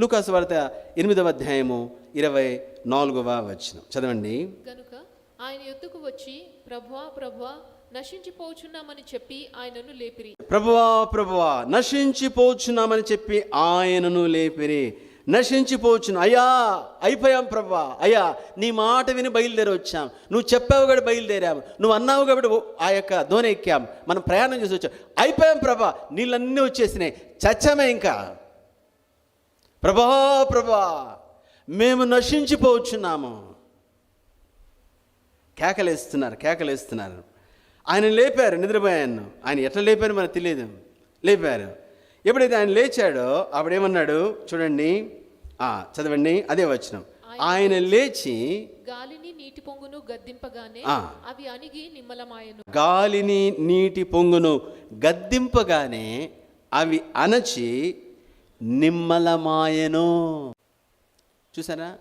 లూకాసు వార్త ఎనిమిదవ అధ్యాయము ఇరవై నాలుగవ వచనం. చదవండి. గనుక ఆయన ఎత్తుకు వచ్చి ప్రభువా ప్రభువా నశించిపోచున్నామని చెప్పి ఆయనను లేపిరి. ప్రభువా ప్రభువా నశించిపోచున్నామని చెప్పి ఆయనను లేపిరి. నశించిపోచును అయ్యా అయిపోయాం ప్రభువా. అయ్యా నీ మాట విని బయలుదేరి వచ్చాం. నువ్వు చెప్పావు కాబట్టి బయలుదేరాము. నువ్వు అన్నావు కాబట్టి ఆ యొక్క దోణి ఎక్కాం మనం ప్రయాణం చేసి వచ్చాం. అయిపోయాం ప్రభా నీళ్ళన్నీ వచ్చేసినాయి. చచ్చామే ఇంకా. ప్రభా ప్రభా మేము నశించిపోవచ్చున్నాము కేకలేస్తున్నారు కేకలేస్తున్నారు. ఆయన లేపారు నిద్రపోయాను. ఆయన ఎట్లా లేపారు మనకు తెలియదు. లేపారు. ఎప్పుడైతే ఆయన లేచాడో అప్పుడేమన్నాడు చూడండి. ఆ, చదవండి. అదే వచనం. ఆయన లేచి గాలిని నీటి పొంగును గద్దింపగానే. అవి అణిగి నిమ్మలమాయను. గాలిని నీటి పొంగును గద్దింపగానే అవి అణచి నిమ్మలమాయను. చూసారా?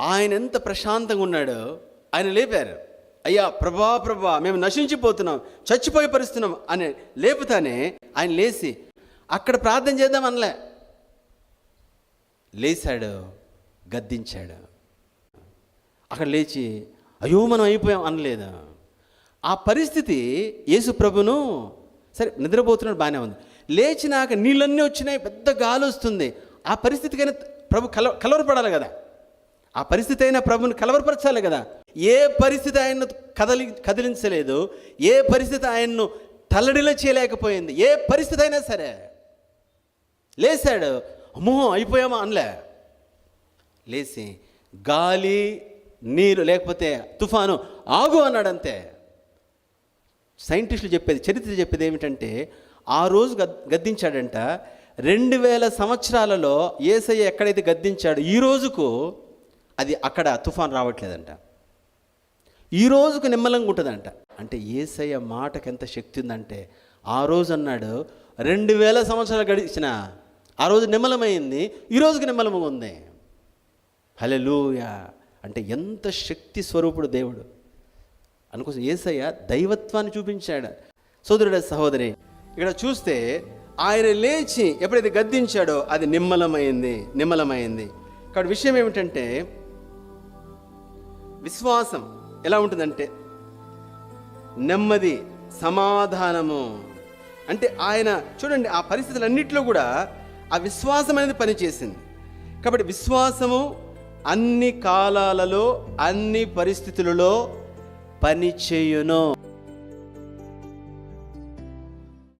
ఆయన ఎంత ప్రశాంతంగా ఉన్నాడో ఆయన లేపారు. అయ్యా ప్రభా ప్రభా మేము నశించిపోతున్నాం చచ్చిపోయి పరుస్తున్నాం అని లేపుతానే ఆయన లేచి అక్కడ ప్రార్థన చేద్దాం అనలే. లేచాడు గద్దించాడు. అక్కడ లేచి అయ్యో మనం అయిపోయాం అనలేదు. ఆ పరిస్థితి యేసు ప్రభును సరే నిద్రపోతున్నాడు బాగానే ఉంది. లేచినాక నీళ్ళన్నీ వచ్చినాయి పెద్ద గాలి వస్తుంది. ఆ పరిస్థితికైనా ప్రభు కల కలవరపడాలి కదా. ఆ పరిస్థితి అయినా ప్రభుని కలవరపరచాలి కదా. ఏ పరిస్థితి ఆయన్ను కదలి కదిలించలేదు ఏ పరిస్థితి ఆయన్ను తల్లడిలో చేయలేకపోయింది ఏ పరిస్థితి అయినా సరే. లేచాడు అమ్మో అయిపోయామా అనలే. లేచి గాలి నీరు లేకపోతే తుఫాను ఆగు అన్నాడు అంతే సైంటిస్టులు చెప్పేది చరిత్ర చెప్పేది ఏమిటంటే ఆ రోజు గద్ గద్దించాడంట రెండు వేల సంవత్సరాలలో ఏసయ్య ఎక్కడైతే గద్దించాడో ఈ రోజుకు అది అక్కడ తుఫాన్ రావట్లేదంట. ఈ రోజుకు నిమ్మలంగా ఉంటుందంట. అంటే ఏసయ్య మాటకు ఎంత శక్తి ఉందంటే ఆ రోజు అన్నాడు రెండు వేల సంవత్సరాలు గడిచిన ఆ రోజు నిమ్మలమైంది ఈ రోజుకి నిమ్మలముగా ఉంది. హలెలూయా అంటే ఎంత శక్తి స్వరూపుడు దేవుడు. అందుకోసం ఏసయ్య దైవత్వాన్ని చూపించాడు. సోదరుడ సహోదరి ఇక్కడ చూస్తే ఆయన లేచి ఎప్పుడైతే గద్దించాడో అది నిమ్మలమైంది నిమ్మలమైంది. కాబట్టి విషయం ఏమిటంటే విశ్వాసం ఎలా ఉంటుందంటే నెమ్మది సమాధానము. అంటే ఆయన చూడండి ఆ పరిస్థితులన్నింటిలో కూడా ఆ విశ్వాసం అనేది పనిచేసింది. కాబట్టి విశ్వాసము అన్ని కాలాలలో అన్ని పరిస్థితులలో పనిచేయును.